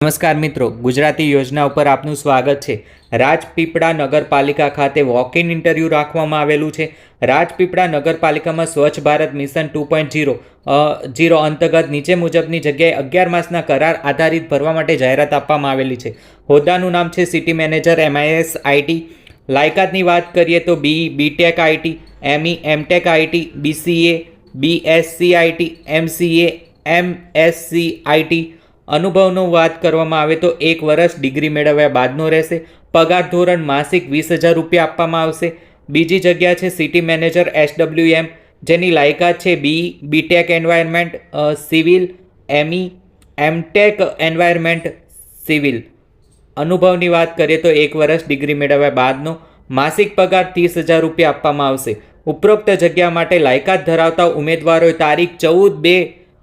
નમસ્કાર મિત્રો, ગુજરાતી યોજના ઉપર આપનું સ્વાગત છે. રાજપીપળા નગરપાલિકા ખાતે વોક ઇન ઇન્ટરવ્યૂ રાખવામાં આવેલું છે. રાજપીપળા નગરપાલિકામાં Swachh Bharat mission two point zero zero અંતર્ગત નીચે મુજબની જગ્યાએ અગિયાર માસના કરાર આધારિત ભરવા માટે જાહેરાત આપવામાં આવેલી છે. હોદ્દાનું નામ છે સિટી મેનેજર, એમઆઈએસ, આઈટી. લાયકાતની વાત કરીએ તો B, B Tech, IT, ME, M Tech, IT, BCA, BSc, IT, MCA, MSc, IT. અનુભવનો વાત કરવામાં આવે તો એક વર્ષ ડિગ્રી મેળવ્યા બાદનો રહેશે. પગાર ધોરણ માસિક વીસ હજાર રૂપિયા આપવામાં આવશે. બીજી જગ્યા છે સિટી મેનેજર એસડબ્લ્યુએમ જેની લાયકાત છે B, B Tech environment civil, ME, M Tech environment, civil. અનુભવની વાત કરીએ તો એક વર્ષ ડિગ્રી મેળવ્યા બાદનો માસિક પગાર ત્રીસ હજાર રૂપિયા આપવામાં આવશે. ઉપરોક્ત જગ્યા માટે લાયકાત ધરાવતા ઉમેદવારોએ તારીખ ચૌદ બે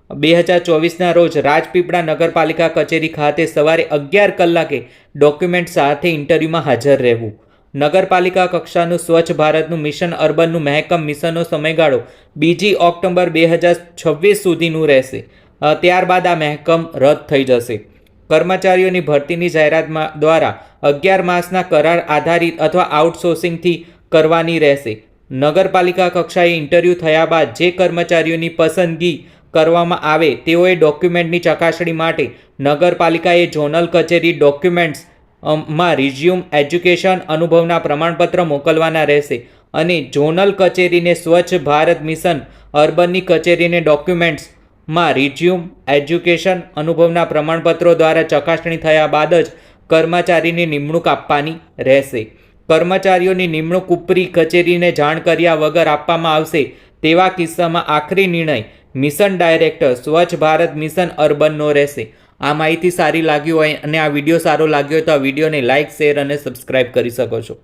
બે હજાર ચોવીસના રોજ રાજપીપળા નગરપાલિકા કચેરી ખાતે સવારે અગિયાર કલાકે ડોક્યુમેન્ટ સાથે ઇન્ટરવ્યૂમાં હાજર રહેવું. નગરપાલિકા કક્ષાનું સ્વચ્છ ભારતનું મિશન અર્બનનું મહેકમ મિશનનો સમયગાળો બીજી ઓક્ટોબર બે હજાર છવ્વીસ સુધીનું રહેશે. ત્યારબાદ આ મહેકમ રદ થઈ જશે. કર્મચારીઓની ભરતીની જાહેરાતમાં દ્વારા અગિયાર માસના કરાર આધારિત અથવા આઉટસોર્સિંગથી કરવાની રહેશે. નગરપાલિકા કક્ષાએ ઇન્ટરવ્યૂ થયા બાદ જે કર્મચારીઓની પસંદગી કરવામાં આવે તેઓએ ડોક્યુમેન્ટની ચકાસણી માટે નગરપાલિકાએ ઝોનલ કચેરી ડોક્યુમેન્ટ્સમાં રિઝ્યુમ એજ્યુકેશન અનુભવના પ્રમાણપત્ર મોકલવાના રહેશે અને ઝોનલ કચેરીને સ્વચ્છ ભારત મિશન અર્બનની કચેરીને ડોક્યુમેન્ટ્સમાં રિઝ્યુમ એજ્યુકેશન અનુભવના પ્રમાણપત્રો દ્વારા ચકાસણી થયા બાદ જ કર્મચારીની નિમણૂક આપવાની રહેશે. કર્મચારીઓની નિમણૂક ઉપરી કચેરીને જાણ કર્યા વગર આપવામાં આવશે તેવા કિસ્સામાં આખરી નિર્ણય મિશન ડાયરેક્ટર સ્વચ્છ ભારત મિશન અર્બનનો રહેશે. આ માહિતી સારી લાગી હોય અને આ વીડિયો સારો લાગ્યો હોય તો આ વિડીયોને લાઇક શેર અને સબસ્ક્રાઇબ કરી શકો છો.